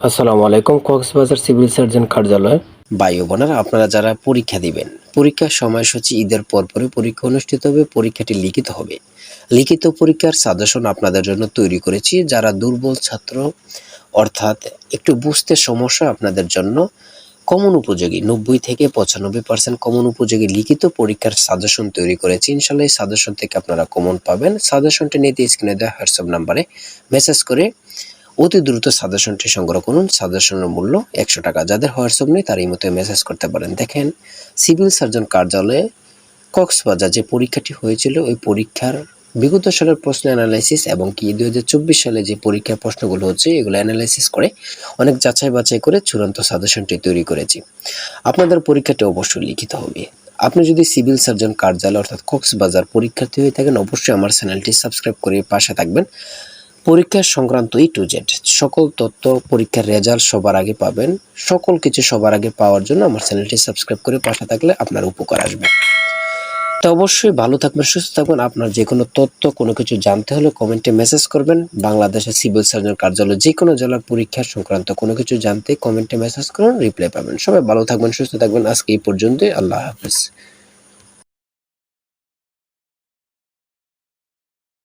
আসসালামু আলাইকুম, Cox's Bazar civil surgeon কার্যালয়। বায়ু বোনেরা, আপনারা যারা পরীক্ষা দিবেন, পরীক্ষার সময়সূচি ঈদের পরপরই পরীক্ষা অনুষ্ঠিত হবে, পরীক্ষাটি লিখিত হবে। লিখিত পরীক্ষার সাজেশন আপনাদের জন্য তৈরি করেছি। যারা দুর্বল ছাত্র, অর্থাৎ একটু বুঝতে সমস্যা আপনাদের জন্য কমন উপযোগী, নব্বই থেকে পঁচানব্বই পার্সেন্ট কমন উপযোগী লিখিত পরীক্ষার সাজেশন তৈরি করেছি। ইনশাল্লাহ এই সাজেশন থেকে আপনারা কমন পাবেন। সাজেশনটি নিতে স্ক্রিনে দেওয়া হোয়াটসঅ্যাপ নাম্বারে মেসেজ করে অতি দ্রুত সাজেশনটি সংগ্রহ করুন। সাজেশনের মূল্য একশো টাকা। যাদের হোয়াটসঅ্যাপ নেই, তার এই মতো মেসেজ করতে পারেন। দেখেন, সিভিল সার্জন কার্যালয়ে কক্সবাজার যে পরীক্ষাটি হয়েছিল, ওই পরীক্ষার বিগত সালের প্রশ্ন অ্যানালাইসিস এবং কি দুই হাজার চব্বিশ সালে যে পরীক্ষার প্রশ্নগুলো হচ্ছে, এগুলো অ্যানালাইসিস করে অনেক যাচাই বাছাই করে চূড়ান্ত সাজেশনটি তৈরি করেছি। আপনাদের পরীক্ষাটি অবশ্যই লিখিত হবে। আপনি যদি সিভিল সার্জন কার্যালয় অর্থাৎ কক্সবাজার পরীক্ষার্থী হয়ে থাকেন, অবশ্যই আমার চ্যানেলটি সাবস্ক্রাইব করে পাশে থাকবেন। পরীক্ষা সংক্রান্ত ই টু জেড সকল তথ্য পরীক্ষার রেজাল্ট সবার আগে পাবেন। সকল কিছু সবার আগে পাওয়ার জন্য আমার চ্যানেলটি সাবস্ক্রাইব করে পাশে থাকলে আপনার উপকার আসবে। তো অবশ্যই ভালো থাকবেন, সুস্থ থাকবেন। আপনার যে কোনো তথ্য, কোনো কিছু জানতে হলে কমেন্টে মেসেজ করবেন। বাংলাদেশের সিভিল সার্জন কার্যালয় যে কোনো জেলার পরীক্ষা সংক্রান্ত কোনো কিছু জানতে কমেন্টে মেসেজ করুন রিপ্লাই পাবেন। সবাই ভালো থাকবেন, সুস্থ থাকবেন। আজকে এই পর্যন্তই, আল্লাহ হাফিজ।